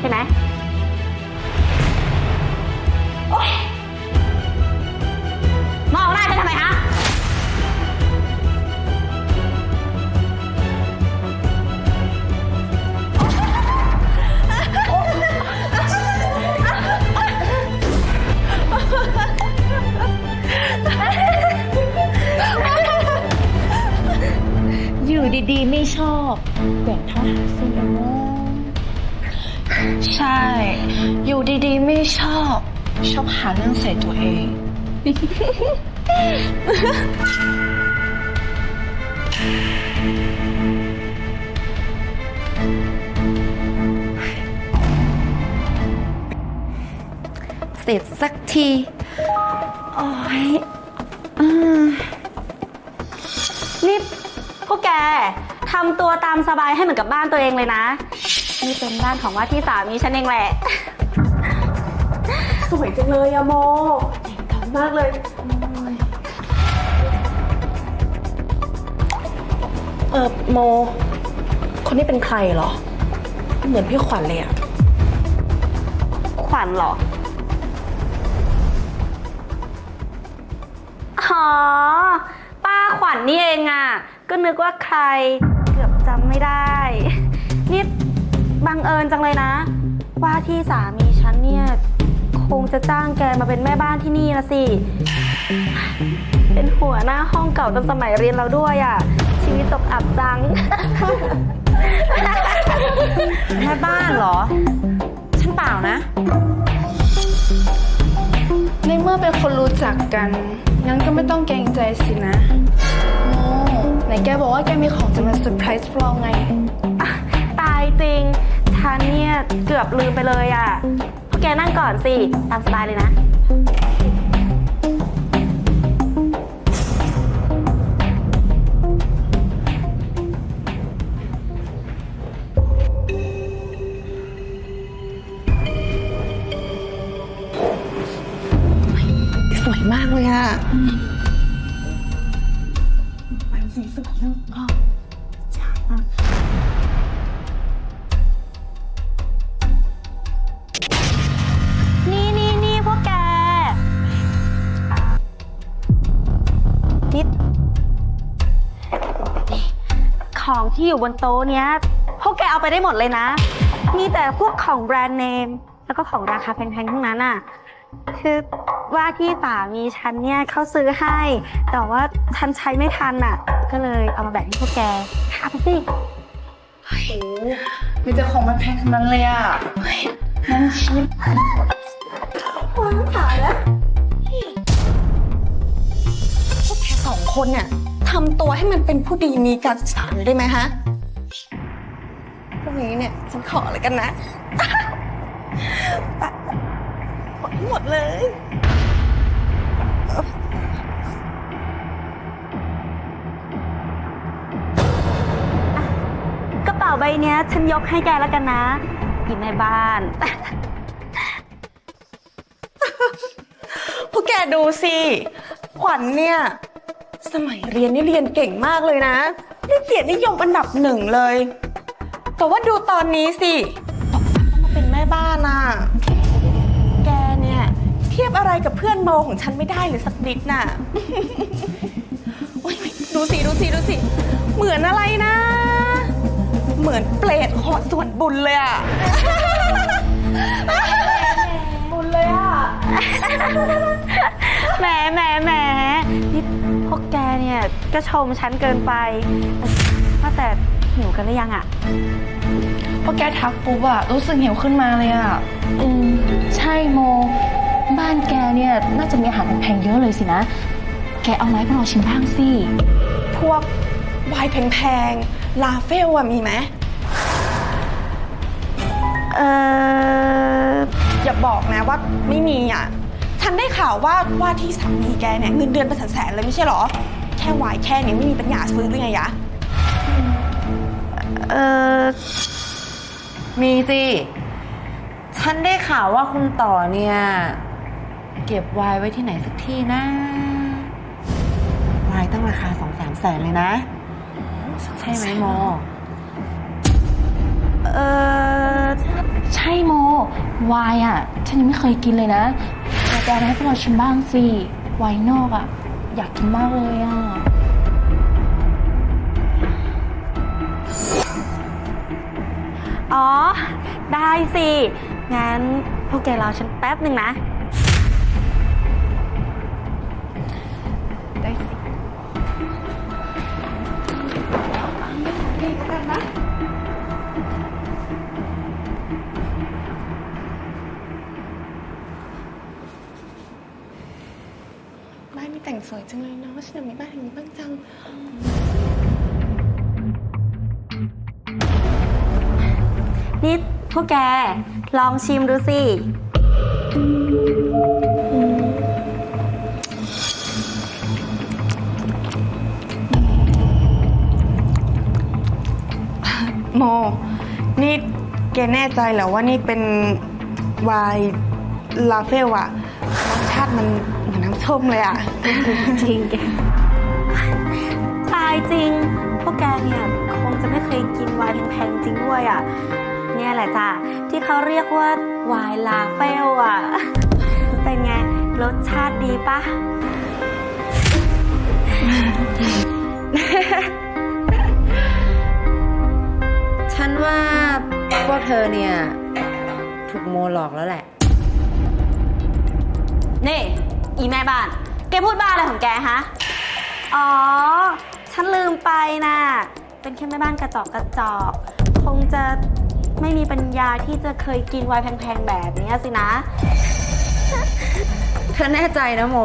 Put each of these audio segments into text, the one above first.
ใช่ไหมโอ๊ยมองหน้าฉันทำไมฮะ อยู่ดีๆ ไม่ชอบแบ่งเท่าหาซื้อเนา ใช่ อยู่ดีๆ ไม่ชอบ ชอบหาเรื่องใส่ตัวเอง เสร็จสักที โอ้ยอืมนี่พวกแกทำตัวตามสบายให้เหมือนกับบ้านตัวเองเลยนะ นี่เป็นบ้านของว่าที่สามีฉันเองแหละ สวยจังเลยอะโมเจ๋งมากเลย เออโม คนนี้เป็นใครเหรอ เหมือนพี่ขวัญเลยอะขวัญเหรอ อ๋อ ป้าขวัญนี่เองอะก็นึกว่าใคร เกือบจำไม่ได้นี่บั งเอิญจังเลยนะ ว่าที่สามีฉันเนี่ย คงจะจ้างแกมาเป็นแม่บ้านที่นี่ละสิ เป็นหัวหน้าห้องเก่าตั้งสมัยเรียนเราด้วยอะ ชีวิตตกอับจัง แม่บ้านเหรอ ฉันเปล่านะ ในเมื่อเป็นคนรู้จักกัน งั้นก็ไม่ต้องเกรงใจสินะโมไหนแกบอกว่าแกมีของจะมาเซอร์ไพรส์พวกเราไงตายจริง ฉันเนี่ยเกือบลืมไปเลยอะพวกแกนั่งก่อนสิ ตามสบายเลยนะ สวยมากเลยอะนี่ ที่อยู่บนโต๊ะเนี้ยพวกแกเอาไปได้หมดเลยนะ มีแต่พวกของแบรนด์เนม แล้วก็ของราคาแพงๆทั้งนั้นอะ คือว่าที่สามีฉันเนี่ยเขาซื้อให้ แต่ว่าฉันใช้ไม่ทันอะ ก็เลยเอามาแบ่งให้พวกแกเอาไปสิมีแต่ของมันแพงทั้งนั้นเลยอะเฮ้ยนั่นชิปพวกแกสองคนเนี่ย ทำตัวให้มันเป็นผู้ดีมีการศึกษาหน่อยได้ไหมฮะพวกนี้เนี่ยฉันขอเลยกันนะขอให้หมดเลย กระเป๋าใบเนี้ย ฉันยกให้แกแล้วกันนะกินในบ้าน พวกแกดูสิ ขวัญเนี่ย สมัยเรียนนี่เรียนเก่งมากเลยนะ ได้เกียรตินิยมอันดับหนึ่งเลย แต่ว่าดูตอนนี้สิต้องมาเป็นแม่บ้านน่ะ แกเนี่ยเทียบอะไรกับเพื่อนโมของฉันไม่ได้เลยสักนิดน่ะ โอ๊ยดูสิดูสิดูสิ เหมือนอะไรนะ เหมือนเปรตขอส่วนบุญเลยอะ บุญเลยอะ แหมแหมแหมนี่พวก แกเนี่ยก็ชมฉันเกินไปว่าแต่หิวกันหรือยังอะพอแกทักปุ๊บอะรู้สึกหิวขึ้นมาเลยอะอืมใช่โม บ้านแกเนี่ยน่าจะมีอาหารแพงๆเยอะเลยสินะ แกเอาไหมาให้พวกเราชิมบ้างสิ พวกไวน์แพงๆลาเฟลอะมีไหมเอออย่าบอกนะว่าไม่มีอะฉันได้ ข่าวว่าว่าที่สามีแกเนี่ยเงินเดือนเป็นแสนๆเลยไม่ใช่เหรอ แค่ไวน์แค่นี้ไม่มีปัญญาซื้อหรือไงยะ เออมีสิฉันได้ข่าวว่าคุณต่อเนี่ย เก็บไวน์ไว้ที่ไหนสักที่นะไวน์ตั้งราคาสองสามแสนเลยนะ ใช่ไหมโม เออ ใช่โม วายอะ ฉันยังไม่เคยกินเลยนะ แกแกเอามาให้พวกเราชิมบ้างสิไวน์นอกอะ อยากกินมากเลยอะ อ๋อ ได้สิ งั้นพวกแกรอฉันแป๊บหนึ่งนะ ได้สิบ้านมีแงสวยจังเลยเนาะฉันอยากมีบ้านอย่างนี้บ้างจัง นี่พวกแก ลองชิมดูสิ โม นี่แกแน่ใจเหรอว่านี่เป็นไวน์ลาเฟลอะรสชาติมัน เหมือนน้ำส้มเลยอะจริงแกตายจริง พวกแกเนี่ยคงจะไม่เคยกินไวน์แพงๆจริงด้วยอะ เนี่ยแหละจ้ะที่เขาเรียกว่าไวน์ลาเฟลอะ เป็นไง รสชาติดีปะฉันว่าพวกเธอเนี่ย ถูกโมหลอกแล้วแหละ นี่ อีแม่บ้าน แกพูดบ้าอะไรของแกฮะ อ๋อ ฉันลืมไปนะ เป็นแค่แม่บ้านกระจอกกระจอก คงจะไม่มีปัญญาที่จะเคยกินไวน์แพงๆแบบนี้สินะ เธอแน่ใจนะโม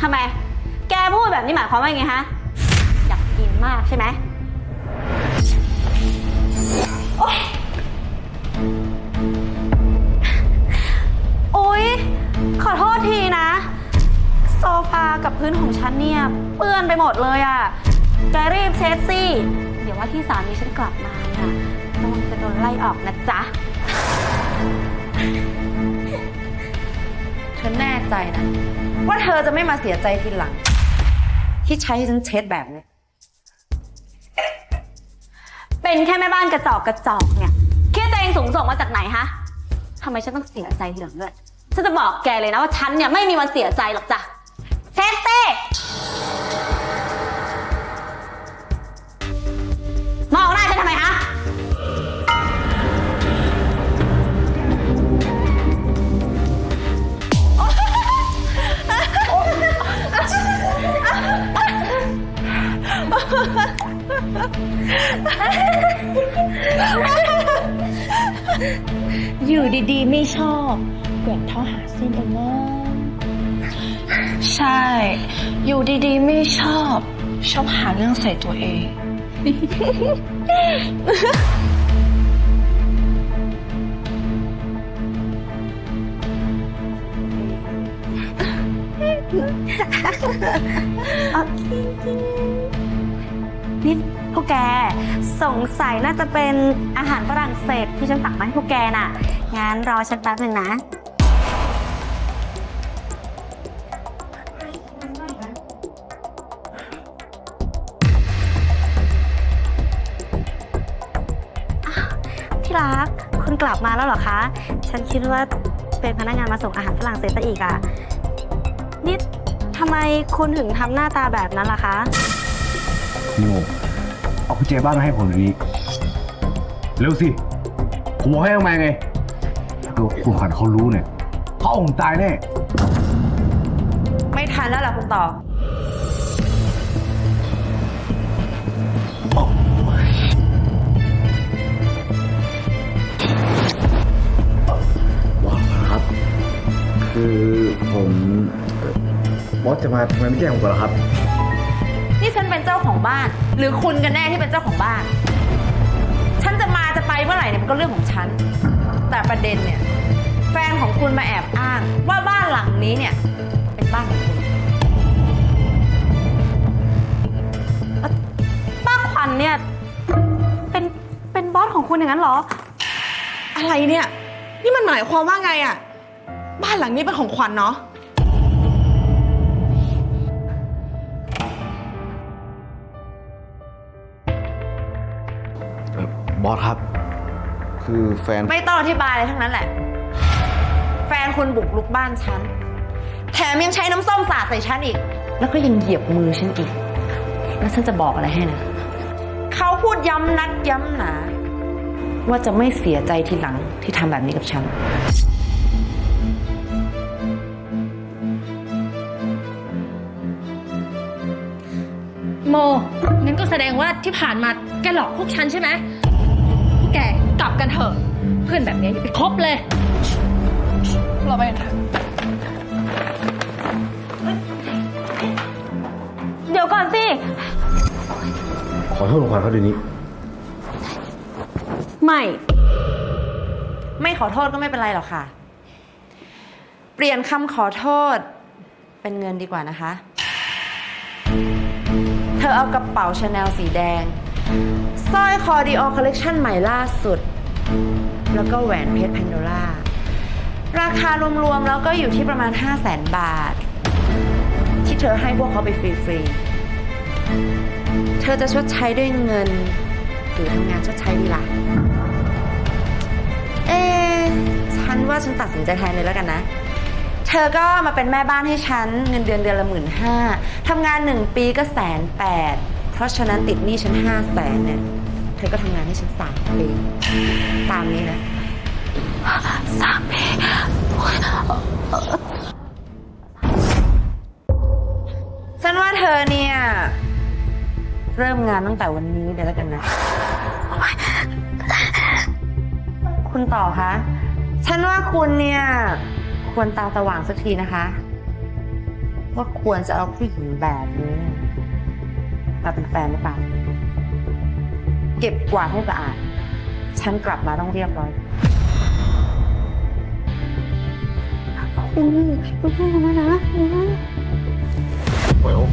ทำไม แกพูดแบบนี้หมายความว่าไงฮะ อยากกินมากใช่ไหม ฉันเนี่ยเปื้อนไปหมดเลยอะ่ะ แกรีบเช็ดสิ เดี๋ยวว่าที่สามีฉันกลับมาเนี่ะวังจะโดนไล่ออกนะจ๊ะ เธอแน่ใจนะ ว่าเธอจะไม่มาเสียใจทีหลัง ที่ใช้ฉันเช็ดแบบนี้ เป็นแค่แม่บ้านกระจอกกระจอกเนี่ยคิดตัวเองสูงส่งมาจากไหนฮะทำไมฉันต้องเสียใจทีหลังด้วย ฉันจะบอกแกเลยนะว่าฉันเนี่ยไม่มีวันเสียใจหรอกจ้ะ เซฟเต้มองหน้าฉันทำไมฮะ อยู่ดีๆ ไม่ชอบแกว่งเท้าหาเส้นเองนะใช่ อยู่ดีๆ ไม่ชอบ ชอบหาเรื่องใส่ตัวเองนี่พวกแก สงสัยน่าจะเป็นอาหารฝรั่งเศสที่ฉันตักมาให้พวกแกน่ะ งั้นรอฉันแป๊บหนึ่งนะ กคุณกลับมาแล้วเหรอคะ ฉันคิดว่าเป็นพนักงานมาส่งอาหารฝรั่งเศสซะอีกอะนี่ทำไมคุณถึงทำหน้าตาแบบนั้นล่ะคะโง่เอากุญแจบ้านมาให้ผมเดี๋ยวนี้เร็วสิ ผมบอกให้เอามาไงถ้าเกิดคุณขวัญเขารู้เนี่ยเขาเอาผมตายแน่ ไม่ทันแล้วล่ะคุณต่อบอ คือผมเอ่อบอสจะมาทำไมไม่แจ้งผมก่อนล่ะครับ นี่ฉันเป็นเจ้าของบ้าน หรือคุณกันแน่ที่เป็นเจ้าของบ้าน ฉันจะมาจะไปเมื่อไหร่เนี่ยมันก็เรื่องของฉัน แต่ประเด็นเนี่ย แฟนของคุณมาแอบอ้างว่าบ้านหลังนี้เนี่ย เป็นบ้านของคุณป้าขวัญเนี่ยเป็นเป็นบอสของคุณอย่างนั้นเหรอ อะไรเนี่ย นี่มันหมายความว่าไงอะ บ้านหลังนี้เป็นของขวัญเนาะ เอ่อบอสครับคคือแฟน ไม่ต้องอธิบายอะไรทั้งนั้นแหละ แฟนคุณบุกลุกบ้านฉัน แถมยังใช้น้ำส้มสาดใส่ฉันอีก แล้วก็ยังเหยียบมือฉันอีก แล้วฉันจะบอกอะไรให้นะ เขาพูดย้ำนักย้ำหนา ว่าจะไม่เสียใจทีหลังที่ทำแบบนี้กับฉัน มงั้นก็แสดงว่าที่ผ่านมาแกหลอกพวกฉันใช่ไหมพวกแกกลับกันเถอะ เพื่อนแบบนี้อย่าไปคบเลย เราไปกันเถอะเดี๋ยวก่อนสิ ขอโทษของขวัญเขาเดี๋ยวนี้ ไม่ ไม่ขอโทษก็ไม่เป็นไรหรอกค่ะ เปลี่ยนคำขอโทษเป็นเงินดีกว่านะคะเธ อเอากระเป๋าชาแนลสีแดงสร้อยคอดีออคอลเลกชันใหม่ล่าสุด แล้วก็แหวนเพชรแพนโดล่า ราคารวมๆแล้วก็อยู่ที่ประมาณ 5 0 0แสนบาท ที่เธอให้พวกเขาไปฟรีๆ เธอจะชดใช้ด้วยเงิน หรือทำงานชดใช้ดีล่ะ เอ๊ฉันว่าฉันตัดสินใจแทนเลยแล้วกันนะ เธอก็มาเป็นแม่บ้านให้ฉัน เงินเดือนเดือนละหมื่นห้าทำงานหนึ่งปีก็แสนแปดเพราะฉะนั้นติดหนี้ฉันห้าแสนเนี่ย เธอก็ทำงานให้ฉันสามปี ตามนี้นะสามปีฉันว่าเธอเนี่ย เริ่มงานตั้งแต่วันนี้เดี๋ยวแล้วกันนะ คุณต่อคะ ฉันว่าคุณเนี่ย ควรตาสว่างสักทีนะคะ ว่าควรจะเอาผู้หญิงแบบนี้มาเป็นแฟนหรือเปล่า เก็บกวาดให้สะอาด ฉันกลับมาต้องเรียบร้อยคุณคุณพูดนะนะปล่อยเขา